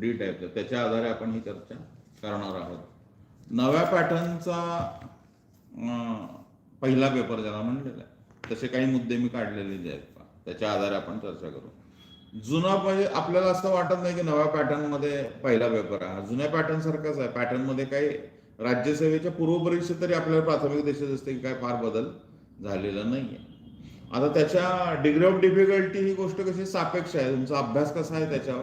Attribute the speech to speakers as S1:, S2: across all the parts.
S1: D टाईपचा त्याच्या आधारे आपण ही चर्चा करणार आहोत. नव्या पॅटर्नचा पहिला पेपर ज्याला म्हणलेला आहे तसे काही मुद्दे मी काढलेले जे आहेत. त्याच्या आधारे आपण चर्चा करू. जुना म्हणजे आपल्याला असं वाटत नाही की नव्या पॅटर्नमध्ये पहिला पेपर आहे. हा जुन्या पॅटर्न सारखाच आहे. पॅटर्नमध्ये काही राज्यसेवेच्या पूर्वपरीक्षेत तरी आपल्याला प्राथमिक देशात असते की काय फार बदल झालेला नाहीये. आता त्याच्या डिग्री ऑफ डिफिकल्टी ही गोष्ट कशी सापेक्ष आहे? तुमचा अभ्यास कसा आहे त्याच्यावर?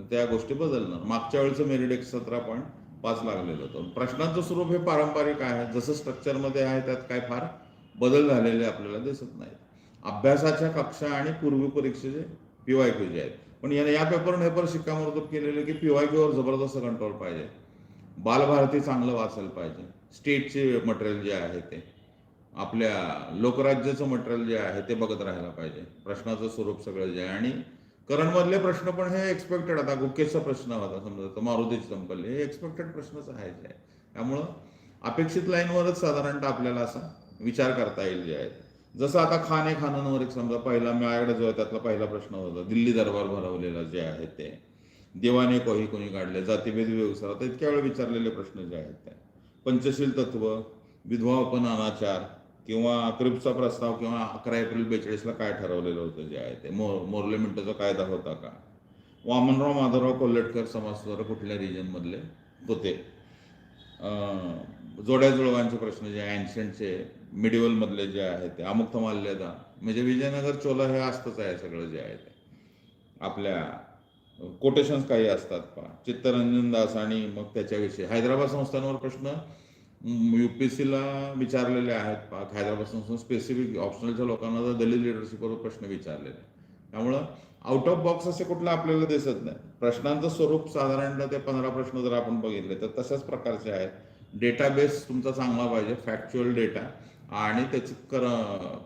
S1: त्या गोष्टी बदलणार. मागच्या वेळेचं मेरिट एक आपण पॉईंट पाच लागलेलं होतं. प्रश्नांचं स्वरूप हे पारंपरिक आहे. जसं स्ट्रक्चरमध्ये आहे त्यात काय फार बदल झालेले आपल्याला दिसत नाही अभ्यासाच्या कक्षा आणि पूर्वी परीक्षेचे पीवाय क्यू जे आहेत. पण याने या पेपरने हे पर शिक्कामोर्तब केलेलं की पीवाय क्यूवर जबरदस्त कंट्रोल पाहिजे. बालभारती चांगलं वाचायला पाहिजे. स्टेटचे मटेरियल जे आहे ते. आपल्या लोकराज्याचं मटेरियल जे आहे ते बघत राहायला पाहिजे. प्रश्नाचं स्वरूप सगळं जे आहे. आणि करंट मधले प्रश्न पण हे एक्सपेक्टेड आता गुकेशचा प्रश्न होता समजा मारुतीची चंपल्ली हे एक्सपेक्टेड प्रश्नच आहे जे. त्यामुळं अपेक्षित लाईनवरच साधारणतः आपल्याला असा विचार करता येईल जे आहेत. जसं आता खाने खानांवर एक समजा पहिला माझ्याकडे जो आहे त्यातला पहिला प्रश्न होता. दिल्ली दरबार भरवलेला जे आहे ते. देवाने कोही कोणी काढले जातीभेद व्यवसाय आता इतक्या वेळ विचारलेले प्रश्न जे आहेत ते. पंचशील तत्व विधवा पण अनाचार किंवा क्रिप्सचा प्रस्ताव किंवा अकरा एप्रिल बेचाळीसला काय ठरवलेलं होतं जे आहे ते? मोर मोर्ले मिंटोचा कायदा होता का? वामनराव माधवराव कोल्हटकर समाजसुधारक कुठल्या रिजनमधले होते? जोड्या जुळवांचे प्रश्न जे अँशंटचे मिडिवल मधले जे आहेत ते अमुक्त माल्यदा म्हणजे विजयनगर चोला हे असतंच आहे सगळं जे आहे ते. आपल्या कोटेशन्स काही असतात पा चित्तरंजन दास आणि मग त्याच्याविषयी. हैदराबाद संस्थांवर प्रश्न? युपीएससीला विचारलेले आहेत. पा स्पेसिफिक ऑप्शनलच्या लोकांना जर दलित लिडरशिपवर प्रश्न विचारलेले. त्यामुळं आउट ऑफ बॉक्स असे कुठलं आपल्याला दिसत नाही. प्रश्नांचं स्वरूप साधारणतः ते पंधरा प्रश्न जर आपण बघितले तर तशाच प्रकारचे आहेत. डेटाबेस तुमचा चांगला पाहिजे फॅक्च्युअल डेटा आणि त्याची कर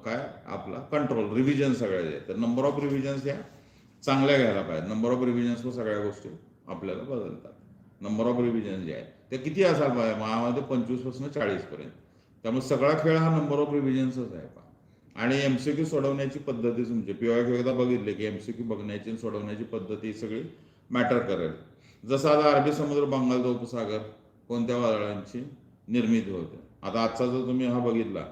S1: काय? आपला कंट्रोल रिव्हिजन सगळ्या जे तर नंबर ऑफ रिव्हिजन्स या चांगल्या घ्यायला पाहिजे. नंबर ऑफ रिव्हिजन्सवर सगळ्या गोष्टी आपल्याला बदलतात. नंबर ऑफ रिव्हिजन जे आहेत ते किती असायला पाहिजे महामध्ये पंचवीसपासून चाळीसपर्यंत. त्यामुळे सगळा खेळ हा नंबर ऑफ रिव्हिजन्सच आहे पहा आणि एम सी क्यू सोडवण्याची पद्धती तुमची पी वाय एकदा बघितले की एमसीक्यू बघण्याची आणि सोडवण्याची पद्धती सगळी मॅटर करेल. जसं आता अरबी समुद्र बंगालचा उपसागर कोणत्या वादळांची निर्मिती होते? आता आजचा जर तुम्ही हा बघितला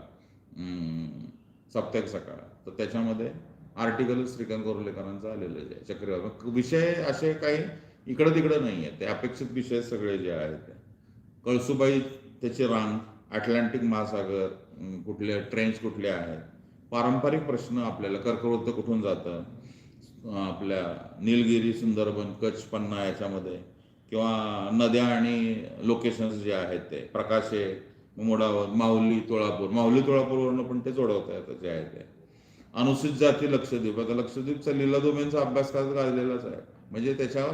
S1: सप्तक सकाळ तर त्याच्यामध्ये आर्टिकल श्रीकांत कोर्लेकरांचं आलेलं आहे. चक्रीवादळ. विषय असे काही इकडं तिकडं नाही आहे ते अपेक्षित विषय सगळे जे आहेत ते. कळसुबाई त्याचे रांग अटलांटिक महासागर कुठले ट्रेन्स कुठले आहेत? पारंपरिक प्रश्न आपल्याला कर्कवृत्त कुठून जातं? आपल्या निलगिरी सुंदरबन कच्छ पन्ना याच्यामध्ये. किंवा नद्या आणि लोकेशन्स जे आहेत ते. प्रकाशे मोडावर माहुली तुळापूर. माहुली तुळापूरवरनं पण ते जोडवता येतं जे आहे ते. अनुसूचित जाती लक्षद्वीप. आता लक्षद्वीपचा लीला दोमेंचा अभ्यास काय काढलेलाच आहे? म्हणजे त्याच्यावर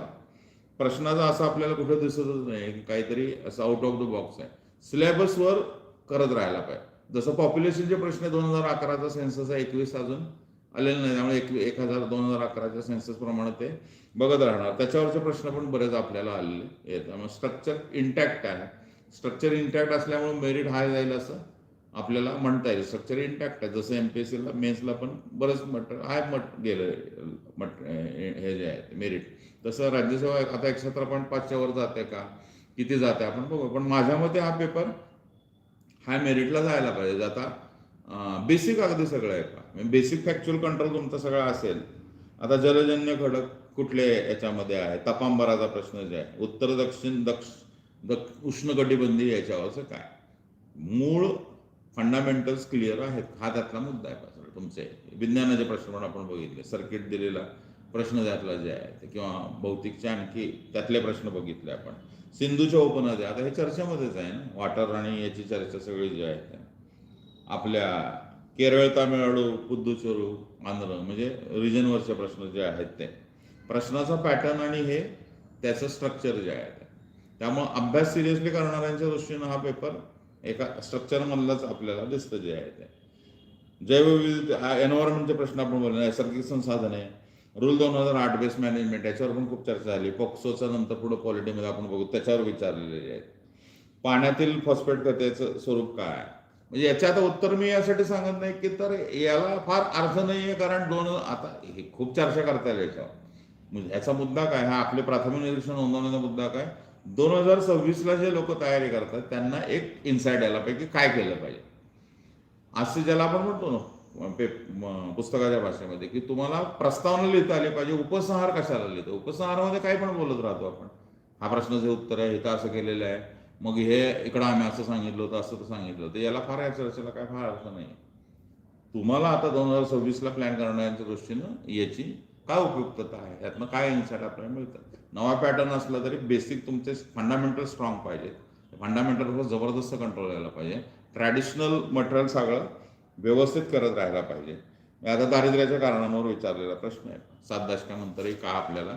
S1: प्रश्नाचा असं आपल्याला कुठं दिसतच नाही की काहीतरी असं आउट ऑफ द बॉक्स आहे. सिलेबसवर करत राहायला पाहिजे. जसं पॉप्युलेशनचे प्रश्न दोन हजार अकराचा सेन्सस आहे एकवीस अजून आलेलं नाही. त्यामुळे एक एक हजार दोन हजार अकराच्या सेन्सस प्रमाणे ते बघत राहणार. त्याच्यावरचे प्रश्न पण बरेच आपल्याला आलेले आहेत. त्यामुळे स्ट्रक्चर इंटॅक्ट आहे. स्ट्रक्चर इंटॅक्ट असल्यामुळे मेरिट हाय जाईल असं आपल्याला म्हणता येईल. स्ट्रक्चर इंटॅक्ट आहे. जसं एम पी एस सीला मेन्सला पण बरंच मट हाय मट गेलं मट हे जे आहे मेरिट तसं राज्यसेवा आता एक सतरा पॉईंट पाचच्या वर जाते का? किती जाते? आपण बघू. पण माझ्या मते हा पेपर हाय मेरिटला जायला पाहिजे. आता बेसिक अगदी सगळं आहे का? बेसिक फॅक्च्युअल कंट्रोल तुमचा सगळा असेल. आता जलजन्य घटक कुठले याच्यामध्ये आहे? तपांबराचा प्रश्न जे आहे. उत्तर दक्षिण दक्ष दक्ष उष्णकटिबंधीय याच्यावरचं काय? मूळ फंडामेंटल्स क्लिअर आहेत. हा त्यातला मुद्दा आहे पासून तुमचे विज्ञानाचे प्रश्न म्हणून आपण बघितले. सर्किट दिलेला प्रश्न त्यातला जे आहे किंवा भौतिकचे आणखी त्यातले प्रश्न बघितले आपण. सिंधूच्या उपनद्या आता हे चर्चेमध्येच आहे ना? वॉटर आणि याची चर्चा सगळी जी आहे आपल्या केरळ तामिळनाडू पुद्दुचेरू आंध्र म्हणजे रिजनवरचे प्रश्न जे आहेत ते. प्रश्नाचा पॅटर्न आणि हे त्याचं स्ट्रक्चर जे आहे त्यामुळं अभ्यास सिरियसली करणाऱ्यांच्या दृष्टीनं हा पेपर एका स्ट्रक्चरमधलंच आपल्याला दिसतं जे आहे ते. जैवविविध एन्व्हायरमेंटचे प्रश्न आपण बोलले नैसर्गिक संसाधने रूल दोन हजार आठ बेस मॅनेजमेंट याच्यावर पण खूप चर्चा झाली. पॉक्सोचा नंतर पुढे क्वालिटीमध्ये आपण बघू त्याच्यावर विचारलेले आहेत पाण्यातील फॉस्फेट कथेचं स्वरूप काय म्हणजे याच्या आता उत्तर मी यासाठी सांगत नाही की तर याला फार अर्थ नाही आहे कारण दोन आता हे खूप चर्चा करता येईल याच्यावर. म्हणजे याचा मुद्दा काय? हा आपले प्राथमिक निरीक्षण नोंदवण्याचा मुद्दा काय? दोन हजार सव्वीसला जे लोक तयारी करतात त्यांना एक इन्साईट यायला पाहिजे काय केलं पाहिजे? असं ज्याला आपण म्हणतो ना पे पुस्तकाच्या भाषेमध्ये की तुम्हाला प्रस्तावना लिहिता आली पाहिजे उपसंहार कशाला लिहितो? उपसंहारामध्ये काही पण बोलत राहतो आपण. हा प्रश्नाचे उत्तर आहे इथं असं केलेलं आहे. मग हे इकडं आम्ही असं सांगितलं होतं असं सांगितलं होतं. याला फार या चर्चेला काय फार अर्थ नाही. तुम्हाला आता दोन हजार सव्वीसला प्लॅन करण्याच्या दृष्टीनं याची काय उपयुक्तता आहे? यातनं काय इन्साईट आपल्याला मिळतात? नवा पॅटर्न असला तरी बेसिक तुमचे फंडामेंटल स्ट्रॉंग पाहिजेत. फंडामेंटलवर जबरदस्त कंट्रोल यायला पाहिजे. ट्रॅडिशनल मटेरियल सगळं व्यवस्थित करत राहायला पाहिजे. आता दारिद्र्याच्या कारणांवर विचारलेला प्रश्न आहे. सात दशकानंतरही का आपल्याला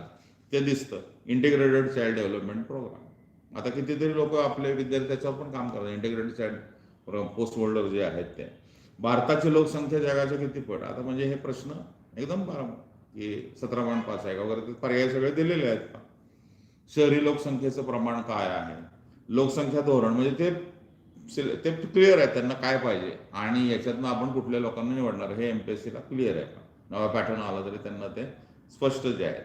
S1: ते दिसतं? इंटिग्रेटेड चाइल्ड डेव्हलपमेंट प्रोग्राम आता कितीतरी लोक आपले विद्यार्थी त्याच्यावर पण काम करतात. इंटिग्रेटेड चाइल्ड पोस्ट होल्डर जे आहेत ते. भारताची लोकसंख्या जगाच्या किती पट? आता म्हणजे हे प्रश्न एकदम बरं की सतरा पॉईंट पाच आहे का? वगैरे ते पर्याय सगळे दिलेले आहेत. का शहरी लोकसंख्येचं प्रमाण काय आहे? लोकसंख्या धोरण म्हणजे ते ते क्लिअर आहे त्यांना काय पाहिजे? आणि याच्यातनं आपण कुठल्या लोकांना निवडणार? हे एमपीएससीला क्लिअर आहे का? नवा पॅटर्न आला तरी त्यांना ते स्पष्ट जे आहे.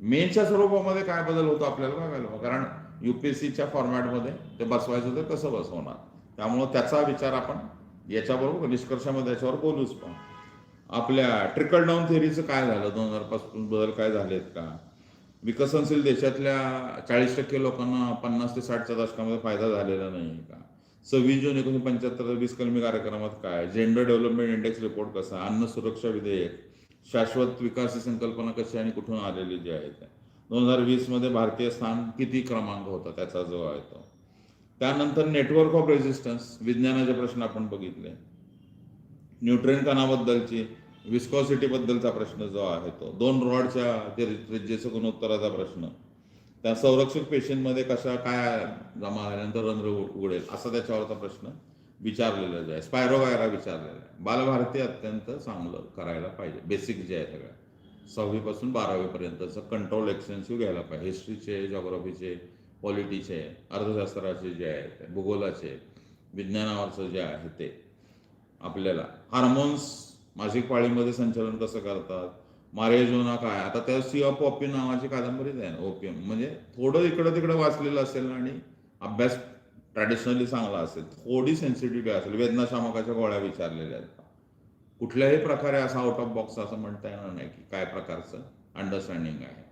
S1: मेनच्या स्वरूपामध्ये काय बदल होतो आपल्याला बघायला हवं. कारण युपीएससीच्या फॉर्मॅटमध्ये ते बसवायचं तर कसं बसवणार. त्यामुळं त्याचा विचार आपण याच्याबरोबर निष्कर्षामध्ये याच्यावर बोलूच पण आपल्या ट्रिकल डाऊन थेअरीचं काय झालं? दोन हजारपासून बदल काय झालेत का? विकसनशील देशातल्या चाळीस टक्के लोकांना पन्नास ते साठच्या दशकामध्ये फायदा झालेला नाही का? सव्वीस जून एकोणीसशे पंच्याहत्तर वीस कलमी कार्यक्रमात काय? जेंडर डेव्हलपमेंट इंडेक्स रिपोर्ट कसा? अन्न सुरक्षा विधेयक. शाश्वत विकास ही संकल्पना कशी आणि कुठून आलेली जी आहे दोन हजार वीसमध्ये भारतीय स्थान किती क्रमांक होता त्याचा जो आहे तो? त्यानंतर नेटवर्क ऑफ रेझिस्टन्स विज्ञानाचे प्रश्न आपण बघितले. न्यूट्रेन कणाबद्दलची. विस्कॉसिटी बद्दलचा प्रश्न जो आहे तो. दोन रॉडच्या त्रिज्येचं गुणोत्तराचा प्रश्न. त्या संरक्षक पेशींमध्ये कशा काय जमा झाल्यानंतर रंध्र उघडेल असा त्याच्यावरचा प्रश्न विचारलेला जे आहे. स्पायरोगायरा विचारलेला आहे. बालभारती अत्यंत चांगलं करायला पाहिजे. बेसिक जे आहे सगळं. सहावीपासून बारावीपर्यंतचं कंट्रोल एक्सटेन्सिव्ह घ्यायला पाहिजे. हिस्ट्रीचे जॉग्रफीचे पॉलिटीचे अर्थशास्त्राचे जे आहेत भूगोलाचे विज्ञानावरचं जे आहे ते आपल्याला. हार्मोन्स मासिक पाळीमध्ये संचलन कसं करतात? मारेजोना काय? आता त्या सी ऑफ ओपी नावाची कादंबरीच आहे ना ओपियम म्हणजे थोडं इकडं तिकडं वाचलेलं असेल आणि अभ्यास ट्रॅडिशनली चांगला असेल थोडी सेन्सिटिव्हिटी असेल वेदनाशामकाच्या गोळ्या विचारलेल्या आहेत. कुठल्याही प्रकारे असा आउट ऑफ बॉक्स असं म्हणता येणार नाही की काय प्रकारचं अंडरस्टँडिंग आहे.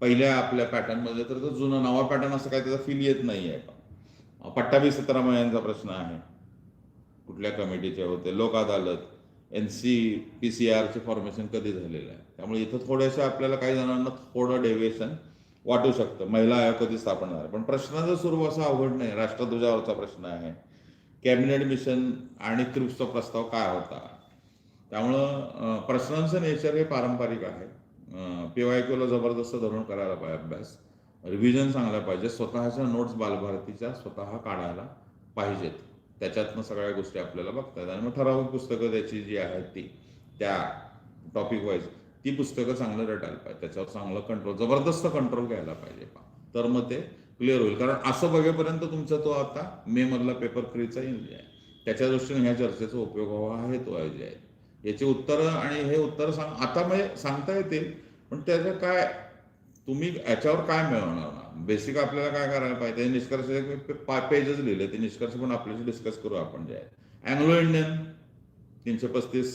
S1: पहिल्या आपल्या पॅटर्नमध्ये तर जुनं जुना नवा पॅटर्न असं काय त्याचा फील येत नाही आहे. पट्टाभी सतरा महिन्यांचा प्रश्न आहे. कुठल्या कमिटीचे होते? Lok Adalat N C P C आरचे formation कधी झालेलं आहे? त्यामुळे इथं थोड्याशा आपल्याला काही जणांना थोडं डेव्हिएशन वाटू शकतं. महिला आयोग कधी स्थापन झाला पण प्रश्नाचं स्वरूप असं अवघड नाही राष्ट्रध्वजावरचा प्रश्न आहे. कॅबिनेट मिशन आणि क्रिप्सचा प्रस्ताव काय होता? त्यामुळं प्रश्नांचं नेचर हे पारंपरिक आहे. पी वाय क्यूला जबरदस्त धरून करायला पाहिजे अभ्यास. रिव्हिजन चांगला पाहिजे. स्वतःच्या नोट्स बालभारतीच्या स्वतः काढायला पाहिजेत. त्याच्यातनं सगळ्या गोष्टी आपल्याला बघता येतात आणि मग ठराविक पुस्तकं त्याची जी आहेत ती त्या टॉपिक वाईज ती पुस्तकं चांगलं रटायला पाहिजे. त्याच्यावर चांगलं कंट्रोल जबरदस्त कंट्रोल घ्यायला पाहिजे पा तर मग ते क्लिअर होईल. कारण असं बघेपर्यंत तुमचा तो आता मे मधला पेपर फ्रीचा येईल आहे. त्याच्या दृष्टीने ह्या चर्चेचा उपयोग व्हावा आहे तो आयोजित आहे. याची उत्तरं आणि हे उत्तर सांग आता म्हणजे सांगता येतील पण त्याचं काय तुम्ही याच्यावर काय मिळवणार? बेसिक आपल्याला काय करायला पाहिजे? निष्कर्ष पेजेस लिहिले. ते निष्कर्ष पण आपल्याशी डिस्कस करू आपण जे आहे. अँग्लो इंडियन तीनशे पस्तीस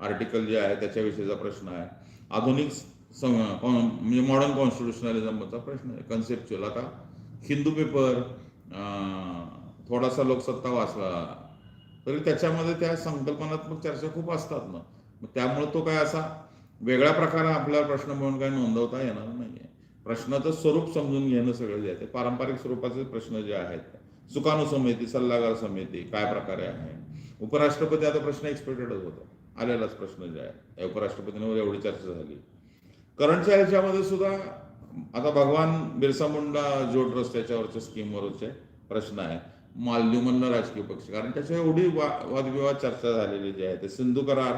S1: आर्टिकल जे आहे त्याच्याविषयीचा प्रश्न आहे. आधुनिक म्हणजे मॉडर्न कॉन्स्टिट्युशनलिझमचा प्रश्न आहे. कन्सेप्च्युअल आता हिंदू पेपर थोडासा लोकसत्ता वाचला तरी त्याच्यामध्ये त्या संकल्पनात्मक चर्चा खूप असतात ना. मग त्यामुळे तो काय असा वेगळ्या प्रकारे आपल्याला प्रश्न म्हणून काही नोंदवता येणार नाहीये. प्रश्नाचं स्वरूप समजून घेणं सगळं जे आहे ते पारंपरिक स्वरूपाचे प्रश्न जे आहेत सुकाणू समिती सल्लागार समिती काय प्रकारे आहे? उपराष्ट्रपती आता प्रश्न एक्सपेक्टेडच होता. आलेलाच प्रश्न जे आहे उपराष्ट्रपतींवर एवढी चर्चा झाली. करंटच्या ह्याच्यामध्ये सुद्धा आता भगवान बिरसा मुंडा जोड रस्त्याच्यावरच्या स्कीमवरचे प्रश्न आहे मालदीवमधला राजकीय पक्ष कारण त्याच्या एवढी वा वादविवाद चर्चा झालेली जी आहे ते सिंधू करार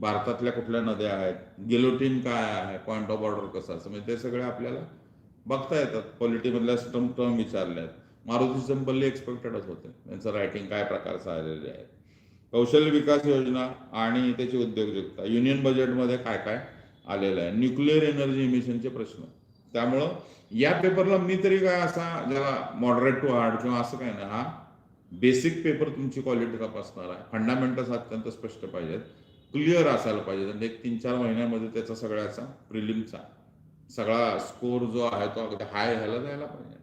S1: भारतातल्या कुठल्या नद्या आहेत? गिलोटीन काय आहे? पॉईंट ऑफ ऑर्डर कसं असं म्हणजे ते सगळे आपल्याला बघता येतात. पॉलिटीमधल्या टर्म टर्म विचारल्या आहेत. मारुती संपल्ली एक्सपेक्टेडच होते. त्यांचं रायटिंग काय प्रकारचं आलेले आहे कौशल्य विकास योजना आणि त्याची उद्योजकता. युनियन बजेटमध्ये काय काय आलेलं आहे? न्यूक्लिअर एनर्जी इमिशनचे प्रश्न. त्यामुळं या पेपरला मी तरी काय असा ज्याला मॉडरेट टू हार्ड किंवा असं काय नाही. हा बेसिक पेपर तुमची क्वालिटी तपासणार आहे. फंडामेंटल्स अत्यंत स्पष्ट पाहिजेत. क्लिअर असायला पाहिजे. म्हणजे एक तीन चार महिन्यामध्ये त्याचा सगळ्याचा प्रिलिमचा सगळा स्कोर जो आहे तो अगदी हाय ह्याला जायला पाहिजे.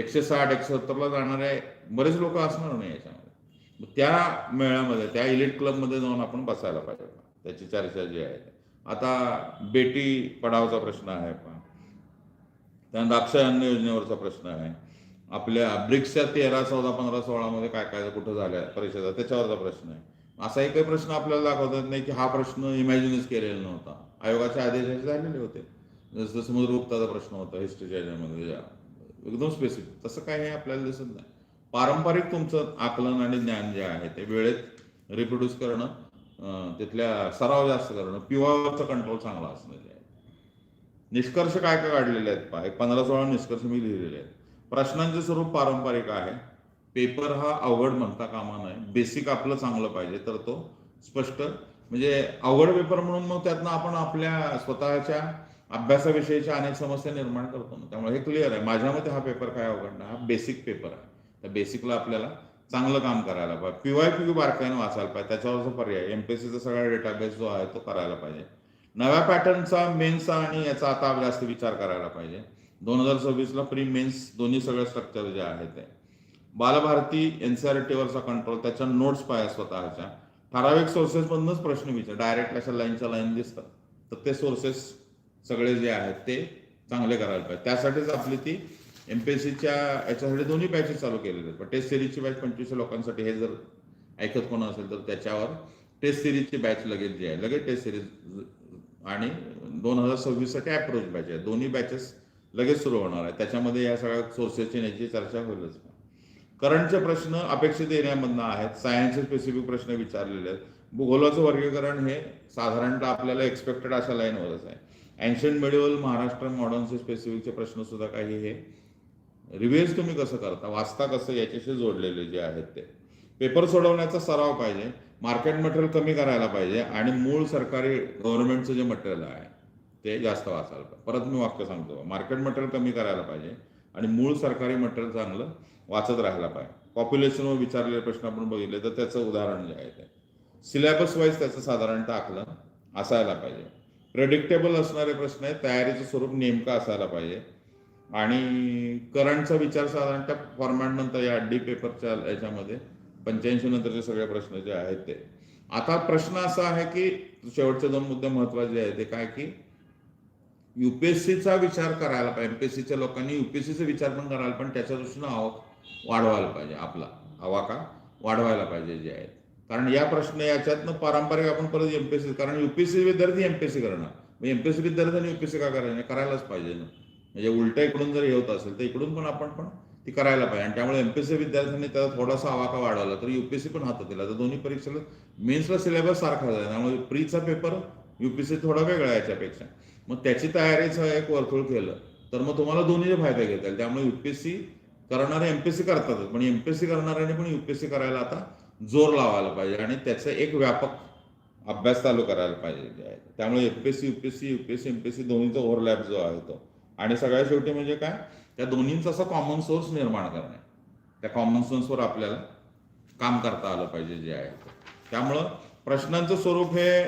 S1: एकशे साठ एकशे सत्तरला जाणारे बरेच लोक असणार नाही याच्यामध्ये. त्या मेळ्यामध्ये त्या इलिट क्लबमध्ये जाऊन आपण बसायला पाहिजे. त्याची चर्चा जी आहे. आता बेटी पढावचा प्रश्न आहे पण. त्यानंतर अक्षय अन्न योजनेवरचा प्रश्न आहे. आपल्या ब्रिक्सच्या तेरा चौदा पंधरा सोळामध्ये काय काय कुठं झाल्या परिषदा त्याच्यावरचा प्रश्न आहे. असा एकही प्रश्न आपल्याला दाखवतात नाही की हा प्रश्न इमॅजिनच केलेला नव्हता. आयोगाचे आदेश झालेले होते. जसं समुद्रगुप्ताचा प्रश्न होता हिस्ट्रीच्या याच्यामध्ये एकदम स्पेसिफिक तसं काही आपल्याला दिसत नाही. पारंपरिक तुमचं आकलन आणि ज्ञान जे आहे ते वेळेत रिप्रोड्यूस करणं तिथल्या सराव जास्त करणं पिवावरचा कंट्रोल चांगला असणं जे आहे. निष्कर्ष काय काय काढलेले आहेत? पा एक पंधरा सोळा निष्कर्ष मी लिहिलेले आहेत. प्रश्नांचे स्वरूप पारंपरिक आहे. पेपर हा अवघड म्हणता कामा नये. बेसिक आपलं चांगलं पाहिजे तर तो स्पष्ट. म्हणजे अवघड पेपर म्हणून मग त्यातनं आपण आपल्या स्वतःच्या अभ्यासाविषयीच्या अनेक समस्या निर्माण करतो ना. त्यामुळे हे क्लिअर आहे. माझ्या मते हा पेपर काय अवघड नाही. हा बेसिक पेपर आहे. त्या बेसिकला आपल्याला चांगलं काम करायला पाहिजे. पीवाय पी बारकाईने वाचायला पाहिजे. त्याच्यावरचा पर्याय. एमपीएससीचा सगळा डेटाबेस जो आहे तो करायला पाहिजे. नव्या पॅटर्नचा मेन्सचा आणि याचा आता जास्त विचार करायला पाहिजे. दोन हजार सव्वीसला प्री मेन्स दोन्ही सगळे स्ट्रक्चर जे आहेत ते. बालभारती एनसीआरटीवरचा कंट्रोल त्याच्या नोट्स पाहिजे स्वतःच्या. ठराविक सोर्सेसमधूनच प्रश्न विचार. डायरेक्ट अशा लाईनच्या लाईन दिसतात. तर ते सोर्सेस सगळे जे आहेत ते चांगले करायला पाहिजे. त्यासाठीच आपली ती एमपीएससीच्या याच्यासाठी दोन्ही बॅचेस चालू केलेले आहेत. पण टेस्ट सिरीजची बॅच पंचवीसशे लोकांसाठी हे जर ऐकत कोण असेल तर त्याच्यावर टेस्ट सिरीजची बॅच लगेच जी आहे लगेच टेस्ट सिरीज आणि दोन हजार सव्वीससाठी ॲप्रोच बॅच आहे. दोन्ही बॅचेस लगेच सुरू होणार आहे. त्याच्यामध्ये या सगळ्या सोर्सेसची याची चर्चा होईलच. करंटचे प्रश्न अपेक्षित एरियामधनं आहेत सायन्सचे स्पेसिफिक प्रश्न विचारलेले आहेत. भूगोलाचं वर्गीकरण हे साधारणतः आपल्याला एक्सपेक्टेड अशा लाईनवरच आहे. अँशियंट मेडिवल महाराष्ट्र मॉडर्नचे स्पेसिफिकचे प्रश्न सुद्धा काही हे रिव्हिज तुम्ही कसं करता वाचता कसं याच्याशी जोडलेले जे आहेत ते. पेपर सोडवण्याचा सराव पाहिजे मार्केट मटेरियल कमी करायला पाहिजे आणि मूळ सरकारी गव्हर्नमेंटचं जे मटेरियल आहे ते जास्त वाचायला पाहिजे. परत मी वाक्य सांगतो मार्केट मटेरियल कमी करायला पाहिजे. आणि मूळ सरकारी मटेरियल चांगलं वाचत राहायला पाहिजे. पॉप्युलेशनवर विचारलेले प्रश्न आपण बघितले तर त्याचं उदाहरण जे आहे ते. सिलेबस वाईज त्याचं साधारणतः आकलन असायला पाहिजे. प्रेडिक्टेबल असणारे प्रश्न आहेत तयारीचं स्वरूप नेमकं असायला पाहिजे. आणि करंटचा विचार साधारणतः फॉर्मॅट नंतर या डी पेपरच्या याच्यामध्ये पंच्याऐंशी नंतरचे सगळे प्रश्न जे आहेत ते. आता प्रश्न असा आहे की शेवटचे दोन मुद्दे महत्त्वाचे आहेत. ते काय की युपीएससीचा विचार करायला पाहिजे. एमपीएससीच्या लोकांनी युपीएससीचा विचार पण करायला पण त्याच्या दृष्टीनं आवक वाढवायला पाहिजे आपला. आवाका वाढवायला पाहिजे जे आहेत. कारण या प्रश्न याच्यातनं पारंपरिक आपण परत एमपीएससी कारण युपीएससी विद्यार्थी एमपीएससी करणार. एमपीएससी विद्यार्थ्यांनी युपीएससी का करायचं? करायलाच पाहिजे ना. म्हणजे उलट इकडून जर हे होत असेल तर इकडून पण आपण पण ती करायला पाहिजे. आणि त्यामुळे एमपीएससी विद्यार्थ्यांनी त्याचा थोडासा आवाका वाढवला तर युपीएससी पण हातात दिला तर दोन्ही परीक्षेला मेन्सला सिलेबस सारखा आहे त्यामुळे प्रीचा पेपर युपीएससी थोडा वेगळा याच्यापेक्षा. मग त्याची तयारीचं एक वर्तुळ केलं. तर मग तुम्हाला दोन्हीचे फायदे घेता येईल. त्यामुळे युपीएससी करणारे एमपीएससी करतातच. पण एमपीएससी करणाऱ्याने पण युपीएससी करायला आता जोर लावायला पाहिजे आणि त्याचा एक व्यापक अभ्यास चालू करायला पाहिजे. त्यामुळे एमपीएससी युपीएससी युपीएससी एमपीएससी दोन्हीचा ओव्हरलॅप जो आहे तो. आणि सगळ्यात शेवटी म्हणजे काय? त्या दोन्हींचा असा कॉमन सोर्स निर्माण करणे. त्या कॉमन सोर्सवर आपल्याला काम करता आलं पाहिजे जे आहे त्यामुळं प्रश्नांचं स्वरूप हे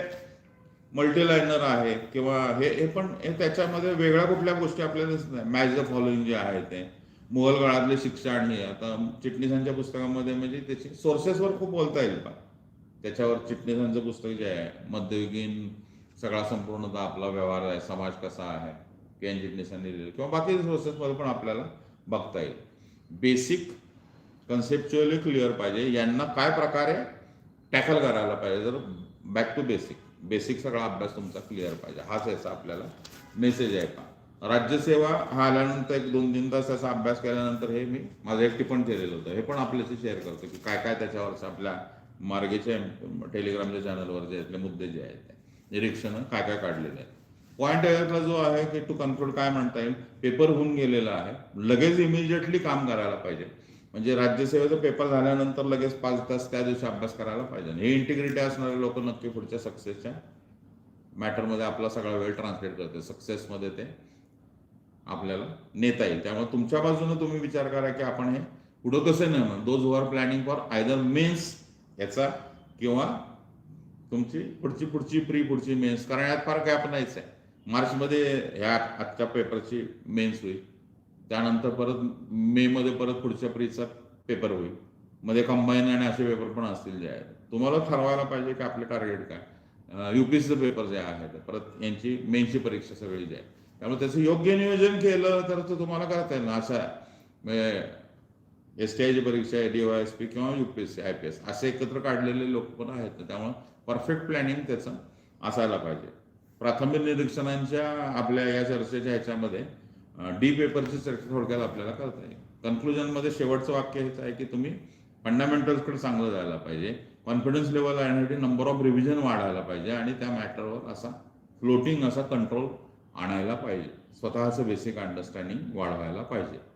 S1: मल्टीलायनर आहे किंवा हे हे पण हे त्याच्यामध्ये वेगळ्या कुठल्या गोष्टी आपल्याला दिसत नाही. मॅच द फॉलोइंग जे आहे ते. मुघल काळातले शिक्षण हे आता चिटणीसांच्या पुस्तकामध्ये म्हणजे त्याची सोर्सेसवर खूप बोलता येईल का त्याच्यावर चिटणीसांचं पुस्तक जे आहे मध्ययुगीन सगळा संपूर्णतः आपला व्यवहार आहे समाज कसा आहे के एन चिटणीसांनी लिहिलं किंवा बाकी सोर्सेसमध्ये पण आपल्याला बघता येईल. बेसिक कन्सेप्च्युअली क्लिअर पाहिजे. यांना काय प्रकारे टॅकल करायला पाहिजे? जर बॅक टू बेसिक बेसिक सगळा अभ्यास तुमचा क्लिअर पाहिजे. हाच याचा आपल्याला मेसेज आहे का राज्यसेवा हा आल्यानंतर एक दोन तीन तास त्याचा अभ्यास केल्यानंतर हे मी माझं एक टिपण केलेलं होतं. हे पण आपल्याशी शेअर करतो की काय काय त्याच्यावरचं आपल्या मार्गेच्या टेलिग्रामच्या चॅनलवर जे आहेत मुद्दे जे आहेत निरीक्षणं काय काय काढलेले आहेत. पॉईंट यातला जो आहे की टू कन्क्लूड काय म्हणता येईल? पेपर होऊन गेलेला आहे. लगेच इमिजिएटली काम करायला पाहिजे. म्हणजे राज्यसेवेचा पेपर झाल्यानंतर लगेच पाच तास त्या दिवशी अभ्यास करायला पाहिजे. हे इंटिग्रिटी असणारे लोक नक्की पुढच्या सक्सेसच्या मॅटरमध्ये आपला सगळा वेळ ट्रान्सलेट करते सक्सेसमध्ये ते आपल्याला नेता येईल. त्यामुळे तुमच्या बाजूने तुम्ही विचार करा की आपण हे पुढं कसं नेणार those are planning for either mains याचा किंवा तुमची पुढची पुढची प्री पुढची मेन्स कारण यात फार गॅप नाहीच आहे. मार्चमध्ये ह्या आजच्या पेपरची मेन्स होईल. त्यानंतर परत मे मध्ये परत पुढच्या प्रीचा पेपर होईल. मध्ये कंबाईन आणि असे पेपर पण असतील जे आहेत. तुम्हाला ठरवायला पाहिजे की आपले टार्गेट काय. युपीएससीचे पेपर जे आहेत परत यांची मेनची परीक्षा सगळी जी आहे. त्यामुळे त्याचं योग्य नियोजन केलं तर ते तुम्हाला करता येईल. असा एस टी आयची परीक्षा आहे डी वाय एस पी किंवा युपीएससी आय पी एस असे एकत्र काढलेले लोक पण आहेत. ना त्यामुळे परफेक्ट प्लॅनिंग त्याचं असायला पाहिजे. प्राथमिक निरीक्षणांच्या आपल्या या चर्चेच्या ह्याच्यामध्ये डी पेपरची चर्चा थोडक्यात आपल्याला करता येईल. कन्क्लुजनमध्ये शेवटचं वाक्य हेच आहे की तुम्ही फंडामेंटल्सकडे चांगलं जायला पाहिजे. कॉन्फिडन्स लेवल आणण्यासाठी नंबर ऑफ रिव्हिजन वाढायला पाहिजे आणि त्या मॅटरवर असा फ्लोटिंग असा कंट्रोल आणायला पाहिजे. स्वतःचं बेसिक अंडरस्टँडिंग वाढवायला पाहिजे.